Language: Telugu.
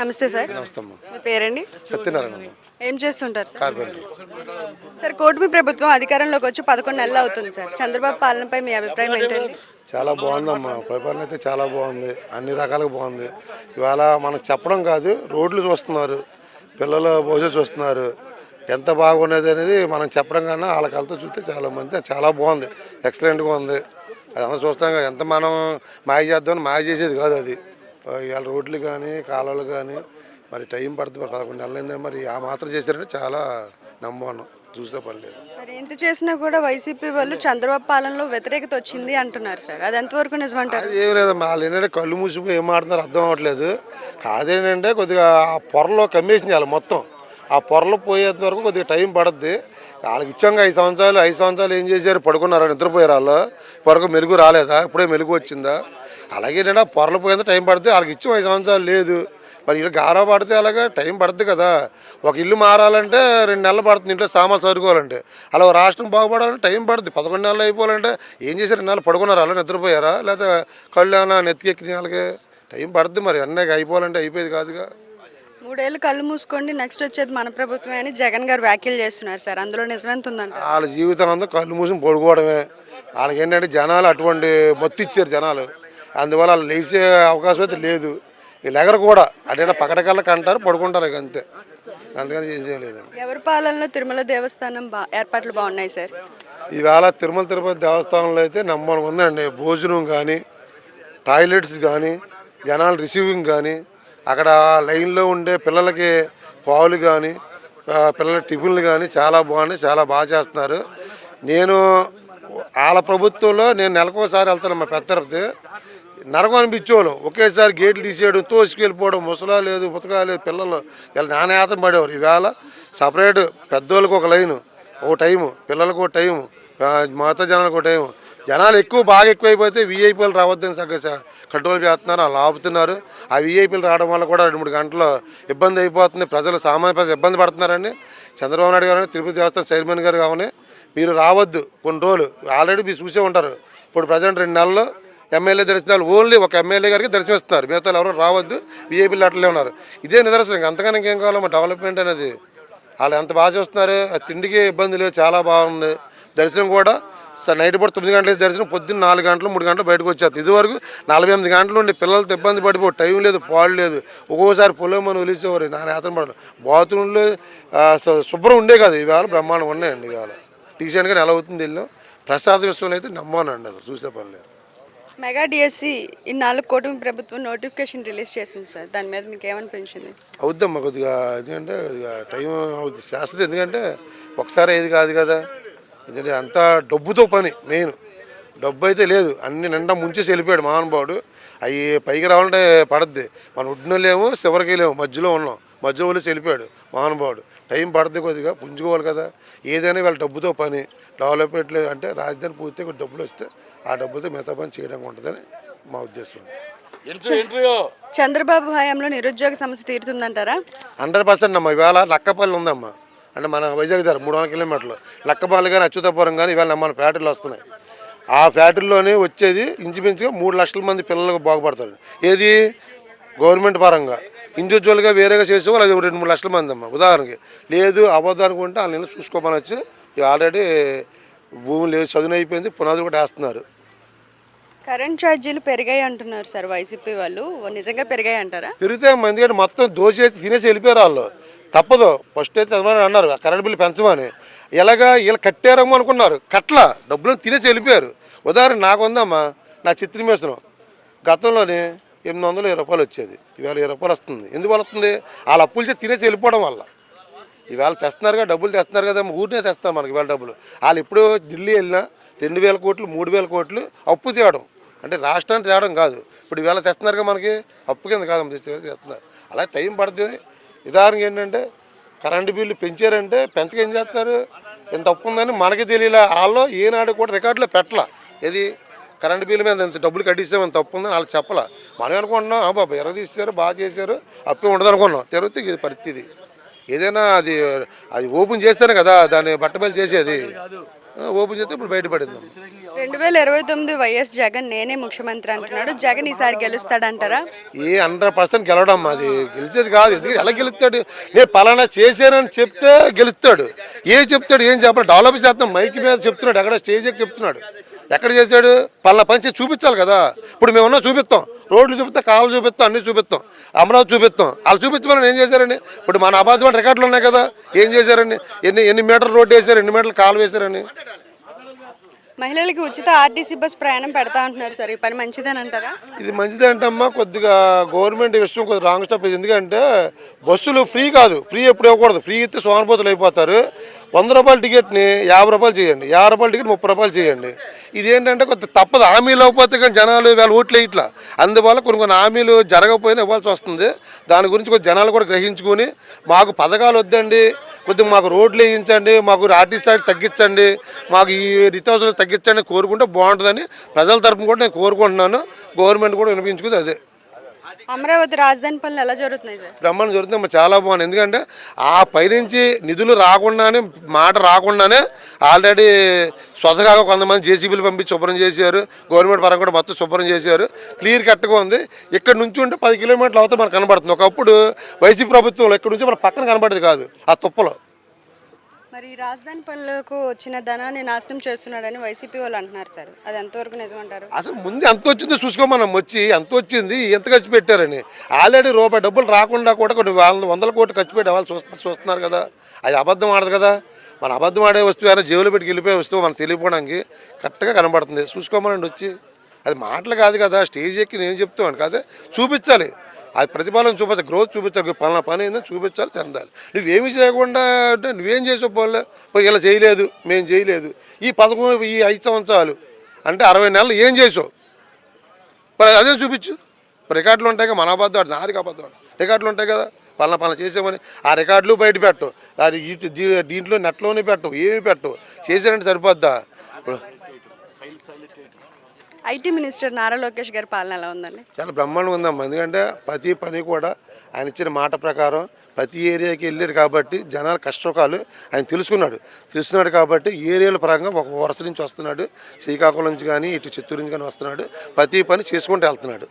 నమస్తే సార్. నమస్తే అమ్మ మీ పేరండి? సత్యనారాయణ ఏం చేస్తుంటారు సార్? కార్పెంటర్. సార్ కూటమి ప్రభుత్వం అధికారంలోకి వచ్చి పదకొండు నెలలు అవుతుంది సార్. చంద్రబాబు పాలనపై మీ అభిప్రాయం ఏంటండి? చాలా బాగుందమ్మా. పరిపాలన అయితే చాలా బాగుంది. అన్ని రకాలుగా బాగుంది. ఇవాళ మనం చెప్పడం కాదు రోడ్లు చూస్తున్నారు. పిల్లలు భోజనం చూస్తున్నారు. ఎంత బాగున్నది అనేది మనం చెప్పడం కన్నా వాళ్ళ కళ్ళతో చూస్తే చాలా మంది చాలా బాగుంది. ఎక్సలెంట్గా ఉంది. అది అందరూ చూస్తాం కదా ఎంత మనం మాయ చేద్దామని మాయ చేసేది కాదు అది. ఇవాళ రోడ్లు కానీ కాలువలు కానీ మరి టైం పడుతుంది. మరి పదకొండు నెలలు అయిందని మరి ఆ మాత్రం చేశారంటే చాలా నమ్మను. చూసే పని లేదు. మరి ఎంత చేసినా కూడా వైసీపీ వాళ్ళు చంద్రబాబు పాలనలో వ్యతిరేకత వచ్చింది అంటున్నారు సార్. అది ఎంతవరకు నిజమంటారు? అది ఏం లేదమ్మా వాళ్ళు ఏంటంటే కళ్ళు మూసిపోయి ఏం ఆడుతున్నారు అర్థం అవ్వట్లేదు. కాదేంటంటే కొద్దిగా ఆ పొరలో కమ్మేసింది వాళ్ళు మొత్తం. ఆ పొరలు పోయేంత వరకు కొద్దిగా టైం పడుద్ది. వాళ్ళకి ఇచ్చాక ఐదు సంవత్సరాలు ఐదు సంవత్సరాలు ఏం చేశారు? పడుకున్నారా? నిద్రపోయారు వాళ్ళు? పొరకు మెలుగు రాలేదా? ఇప్పుడే మెలుగు వచ్చిందా? అలాగే నేను పొరలు పోయేంత టైం పడుతుంది వాళ్ళకి ఇచ్చాం ఐదు సంవత్సరాలు లేదు. మరి ఇల్లు గారా పడితే అలాగే టైం పడుద్ది కదా. ఒక ఇల్లు మారాలంటే రెండు నెలలు పడుతుంది ఇంట్లో సామాన్ సర్దుకోవాలంటే. అలా రాష్ట్రం బాగుపడాలంటే టైం పడుతుంది పదకొండు నెలలు అయిపోవాలంటే ఏం చేసి రెండు నెలలు పడుకున్నారు? అలా నిద్రపోయారా? లేదా కళ్ళు ఏమైనా నెత్తికెక్కిన వాళ్ళకి? టైం పడుతుంది మరి. అన్నీ అయిపోవాలంటే అయిపోయేది కాదుగా. మూడేళ్ళు కళ్ళు మూసుకోండి నెక్స్ట్ వచ్చేది మన ప్రభుత్వమే అని జగన్ గారు వ్యాఖ్యలు చేస్తున్నారు సార్. అందులో నిజమెంత ఉందంట వాళ్ళ జీవితం అంతా కళ్ళు మూసి పడుకోవడమే. వాళ్ళకి ఏంటంటే జనాలు అటువంటి మొత్తం ఇచ్చారు జనాలు. అందువల్ల వాళ్ళు లేచే అవకాశం అయితే లేదు. వీళ్ళు ఎగరు కూడా అంటే పకటకల్లా అంటారు పడుకుంటారు ఇక అంతే. అందుకని చేసేదేం లేదు. ఎవరి పాలనలో తిరుమల దేవస్థానం బా ఏర్పాట్లు బాగున్నాయి సార్? ఈవేళ తిరుమల తిరుపతి దేవస్థానంలో అయితే నెంబర్ ఉందండి భోజనం కానీ టాయిలెట్స్ కానీ జనాలు రిసీవింగ్ కానీ అక్కడ లైన్లో ఉండే పిల్లలకి పావులు కానీ పిల్లల టిఫిన్లు కానీ చాలా బాగున్నాయి చాలా బాగా చేస్తున్నారు. నేను వాళ్ళ ప్రభుత్వంలో నేను నెలకోసారి వెళ్తాను మా పెద్ద తిరుపతి నరకం అనిపించేవాళ్ళం. ఒకేసారి గేట్లు తీసేయడం తోసుకెళ్ళిపోవడం ముసలా లేదు పుతకా లేదు పిల్లలు వీళ్ళు నానేతం పడేవారు. ఈవేళ సపరేట్ పెద్దోళ్ళకి ఒక లైను ఒక టైము పిల్లలకు ఒక టైము మాతా జనాలకు ఒక టైము. జనాలు ఎక్కువ బాగా ఎక్కువైపోతే వీఐపీలు రావద్దని సగ కంట్రోల్ చేస్తున్నారు వాళ్ళు ఆపుతున్నారు. ఆ వీఐపీలు రావడం వల్ల కూడా రెండు మూడు గంటలు ఇబ్బంది అయిపోతుంది. ప్రజలు సామాన్య ప్రజలు ఇబ్బంది పడుతున్నారని చంద్రబాబు నాయుడు గారు తిరుపతి దేవస్థానం చైర్మన్ గారు కావని మీరు రావద్దు. కొన్ని రోజులు. ఆల్రెడీ మీరు చూసే ఉంటారు. ఇప్పుడు ప్రజెంట్ రెండు నెలలు ఎమ్మెల్యే దర్శనాలు ఓన్లీ ఒక ఎమ్మెల్యే గారికి దర్శనమిస్తున్నారు. మిగతా ఎవరు రావద్దు. వీఐపీలు అట్లే ఉన్నారు. ఇదే నిదర్శనం. అంతకన్నా ఇంకేం కావాలమ్మా డెవలప్మెంట్ అనేది. వాళ్ళు ఎంత బాగా చూస్తున్నారు? ఆ తిండికి ఇబ్బంది లేదు. చాలా బాగుంది. దర్శనం కూడా సార్ నైట్ పూట తొమ్మిది గంటలకు దర్శనం పొద్దున్న నాలుగు గంటలు మూడు గంటలు బయటకు వచ్చేది ఇదివరకు నలభై ఎనిమిది గంటలు ఉండి పిల్లలతో ఇబ్బంది పడిపో టైం లేదు పాలు లేదు. ఒక్కోసారి పొలం వదిలేసేవారు నా నేతను పడను బాత్రూంలో శుభ్రం ఉండే కదా ఇవాళ బ్రహ్మాండం ఉన్నాయండి ఇవాళ. టీసీఎన్గా నెల అవుతుంది వెళ్ళాం ప్రసాద విషయంలో అయితే నమ్మానండి అసలు చూసే పని లేదు. మెగా డిఎస్సి ఇన్నాళ్ళు కూటమి ప్రభుత్వం నోటిఫికేషన్ రిలీజ్ చేసింది సార్ దాని మీద మీకు ఏమనిపించింది? అవుద్దమ్మా కొద్దిగా ఎందుకంటే కొద్దిగా టైం అవుతుంది చేస్తుంది ఎందుకంటే ఒకసారి ఏది కాదు కదా. ఎందుకంటే అంతా డబ్బుతో పని మెయిన్ డబ్బు అయితే లేదు అన్ని నిండా ముంచేసి వెళ్ళిపోయాడు మహానుభావుడు. అవి పైకి రావాలంటే పడద్ది. మనం ఉడ్డున లేము చివరికి లేము మధ్యలో ఉన్నాం. మధ్యలో వదిలేసి వెళ్ళిపోయాడు మహానుభావుడు. టైం పడుతుంది కొద్దిగా పుంజుకోవాలి కదా. ఏదైనా వీళ్ళ డబ్బుతో పని డెవలప్మెంట్ అంటే రాజధాని పూర్తి కొద్ది డబ్బులు వస్తే ఆ డబ్బుతో మిగతా పని చేయడానికి ఉంటుందని మా ఉద్దేశం. చంద్రబాబు హయాంలో నిరుద్యోగ సమస్య తీరుతుందంటారా? హండ్రెడ్ పర్సెంట్ అమ్మా ఇవాళ లక్కపల్లి ఉందమ్మా. అంటే మన వైజాగ్ దగ్గర మూడు వందల కిలోమీటర్లు. లక్కపాలు కానీ అచ్యుతాపురం కానీ ఇవాళ మన ఫ్యాక్టరీలు వస్తున్నాయి. ఆ ఫ్యాక్టరీలోనే వచ్చేది ఇంచుమించుగా మూడు లక్షల మంది పిల్లలకు బాగుపడతారు. ఏది? గవర్నమెంట్ పరంగా. ఇండివిజువల్గా వేరేగా చేసేవాళ్ళు అది ఒక రెండు మూడు లక్షల మంది అమ్మ. ఉదాహరణకి లేదు అవ్వద్దు అనుకుంటే వాళ్ళని చూసుకోమని వచ్చి ఆల్రెడీ భూమి లేదు చదువు అయిపోయింది పునాదులు కూడా వేస్తున్నారు. కరెంట్ ఛార్జీలు పెరిగాయి అంటున్నారు సార్ వైసీపీ వాళ్ళు. నిజంగా పెరిగాయి అంటారా? పెరిగితే ఎందుకంటే మొత్తం దోచేసి తినేసి వెళ్ళిపోయారు వాళ్ళు. తప్పదు. ఫస్ట్ అయితే చదవని అన్నారు కరెంట్ బిల్లు పెంచమని. ఎలాగా వీళ్ళు కట్టారేమో అనుకున్నారు. కట్ల డబ్బులు తినేసి వెళ్ళిపోయారు. ఉదాహరణ నాకు ఉందమ్మా నా చిత్రమేసనం గతంలోనే ఎనిమిది వందల ఇరవై రూపాయలు వచ్చేది. ఇవాళ ఇరవై రూపాయలు వస్తుంది. ఎందువల్ల వస్తుంది? వాళ్ళ అప్పులు చేసి తినేసి వెళ్ళిపోవడం వల్ల. ఇవాళ తెస్తున్నారుగా డబ్బులు తెస్తున్నారు కదా ఊరినే తెస్తారు మనకి ఇవాళ డబ్బులు. వాళ్ళు ఎప్పుడు ఢిల్లీ వెళ్ళినా రెండు వేల కోట్లు మూడు వేల కోట్లు అప్పు తేవడం అంటే రాష్ట్రానికి తేవడం కాదు. ఇప్పుడు ఇవాళ తెస్తున్నారుగా మనకి అప్పు కింద కాదు తెస్తున్నారు. అలా టైం పడుతుంది. ఉదాహరణకి ఏంటంటే కరెంటు బిల్లు పెంచారంటే పెంచక ఏం చేస్తారు? ఎంత అప్పు ఉందని మనకి తెలియలే. వాళ్ళు ఏనాడు కూడా రికార్డులో పెట్టలా. ఏది? కరెంటు బిల్లు మీద ఎంత డబ్బులు కట్టిస్తామని తప్పు ఉందని వాళ్ళు చెప్పలా. మనం అనుకుంటున్నాం బాబు బాబా ఎర్ర తీసారు బాగా చేశారు అప్పే ఉండదు అనుకున్నాం తిరుగుతే ఇది పరిస్థితి. ఏదైనా అది అది ఓపెన్ చేస్తేనే కదా దాన్ని బట్టబయలు చేసేది. ఓపెన్ చేస్తే ఇప్పుడు బయటపడింది. రెండు వేల ఇరవై తొమ్మిది వైఎస్ జగన్ నేనే ముఖ్యమంత్రి అంటున్నాడు. జగన్ ఈసారి గెలుస్తాడంటారా? ఏ హండ్రెడ్ పర్సెంట్ గెలవడం అది. గెలిచేది కాదు. ఎందుకంటే ఎలా గెలుస్తాడు? నేను పలానా చేశానని చెప్తే గెలుస్తాడు. ఏ చెప్తాడు? ఏం చెప్పాలి డెవలప్ చేస్తాం. మైక్ మీద చెప్తున్నాడు. ఎక్కడ స్టేజ్ చెప్తున్నాడు. ఎక్కడ చేశాడు? పలానా పని చేసి చూపించాలి కదా. ఇప్పుడు మేము ఉన్నా చూపిస్తాం. రోడ్లు చూపిస్తాం కాళ్ళు చూపిస్తాం అన్నీ చూపిస్తాం. అమరావతి చూపిస్తాం. వాళ్ళు చూపించమని ఏం చేశారండి? ఇప్పుడు మన అబాధమైన రికార్డులు ఉన్నాయి కదా. ఏం చేశారండి? ఎన్ని ఎన్ని మీటర్లు రోడ్డు వేశారు? ఎన్ని మీటర్లు కాలు వేశారని? మహిళలకి ఉచిత ఆర్టీసీ బస్ ప్రయాణం పెడతా అంటున్నారు సార్. ఈ పని మంచిదేనంటారా? ఇది మంచిదే అంటమ్మా కొద్దిగా గవర్నమెంట్ విషయం కొద్దిగా రాంగ్ స్టెప్ ఎందుకంటే బస్సులు ఫ్రీ కాదు. ఫ్రీ ఎప్పుడు ఇవ్వకూడదు. ఫ్రీ ఇస్తే సోమపోతులు అయిపోతారు. వంద రూపాయల టికెట్ని యాభై రూపాయలు చేయండి. యాభై రూపాయల టికెట్ ముప్పై రూపాయలు చేయండి. ఇదేంటంటే కొద్ది తప్పదు. హామీలు అవ్వకపోతే కానీ జనాలు వేళ ఓట్లే ఇట్లా. అందువల్ల కొన్ని కొన్ని హామీలు జరగకపోయినా ఇవ్వాల్సి వస్తుంది. దాని గురించి కొంచెం జనాలు కూడా గ్రహించుకొని మాకు పథకాలు వద్దండి కొద్దిగా మాకు రోడ్లు వేయించండి మాకు ఆర్టీ ఛార్జ్ తగ్గించండి మాకు ఈ నిత్యావసరాలు తగ్గించండి కోరుకుంటే బాగుంటుందని ప్రజల తరపున కూడా నేను కోరుకుంటున్నాను. గవర్నమెంట్ కూడా వినిపించుకుంది అదే. అమరావతి రాజధాని పనులు ఎలా జరుగుతున్నాయి సార్? బ్రహ్మాండం జరుగుతుంది మరి చాలా బాగుంది ఎందుకంటే ఆ పైనుంచి నిధులు రాకుండానే మాట రాకుండానే ఆల్రెడీ స్వతగా కొంతమంది జేసీబీలు పంపించి శుభ్రం చేశారు. గవర్నమెంట్ పరంగా కూడా మొత్తం శుభ్రం చేశారు. క్లియర్ కట్గా ఉంది. ఇక్కడ నుంచి ఉంటే పది కిలోమీటర్లు అవుతే మనకు కనబడుతుంది. ఒకప్పుడు వైసీపీ ప్రభుత్వంలో ఇక్కడ నుంచి మన పక్కన కనబడేది కాదు ఆ తుప్పలో. మరి ఈ రాజధాని పనులకు వచ్చిన ధనాన్ని నాశనం చేస్తున్నాడని వైసీపీ వాళ్ళు అంటున్నారు సార్. అది ఎంతవరకు నిజమంటారు? అసలు ముందు ఎంత వచ్చిందో చూసుకోమన్నాం వచ్చి ఎంత వచ్చింది ఎంత ఖర్చు పెట్టారని. ఆల్రెడీ రూపాయి డబ్బులు రాకుండా కూడా కొన్ని వందల కోట్లు ఖర్చు పెట్టి వాళ్ళు చూస్తు చూస్తున్నారు కదా. అది అబద్ధం ఆడదు కదా. మన అబద్ధం ఆడే వస్తువు అయినా జేబులో పెట్టి వెళ్ళిపోయే వస్తువు మనం తెలియపోవడానికి కరెక్ట్గా కనబడుతుంది. చూసుకోమనండి వచ్చి. అది మాటలు కాదు కదా. స్టేజ్ ఎక్కి నేను చెప్తాను కాదు చూపించాలి. అది ప్రతిఫలం చూపించాలి గ్రోత్ చూపించాలి. పలానా పని ఏందని చూపించాలి చెందాలి. నువ్వేమి చేయకుండా అంటే నువ్వేం చేసే పోలే ఇలా చేయలేదు మేము చేయలేదు. ఈ పథకం ఈ ఐదు సంవత్సరాలు అంటే అరవై నెలలు ఏం చేసావు? మరి అదే చూపించు. రికార్డులు ఉంటాయి కదా మన అబద్ధం ఆడు, నారికి అబద్ధం రికార్డులు ఉంటాయి కదా పలానా పలానా చేసామని. ఆ రికార్డులు బయట పెట్టు. దాని దీంట్లో నెట్లోనే పెట్టు ఏమి పెట్టు. చేసారంటే సరిపోద్దా? ఇప్పుడు ఐటీ మినిస్టర్ నారా లోకేష్ గారి పాలన ఎలా ఉందండి? చాలా బ్రహ్మాండంగా ఉందమ్మా. ఎందుకంటే ప్రతి పని కూడా ఆయన ఇచ్చిన మాట ప్రకారం ప్రతి ఏరియాకి వెళ్ళాడు కాబట్టి జనాల కష్టకాలు ఆయన తెలుసుకున్నాడు. తెలుసుకున్నాడు కాబట్టి ఏరియాల పరంగా ఒక వరుస నుంచి వస్తున్నాడు. శ్రీకాకుళం నుంచి కానీ ఇటు చిత్తూరు నుంచి కానీ వస్తున్నాడు. ప్రతి పని చేసుకుంటూ వెళ్తున్నాడు.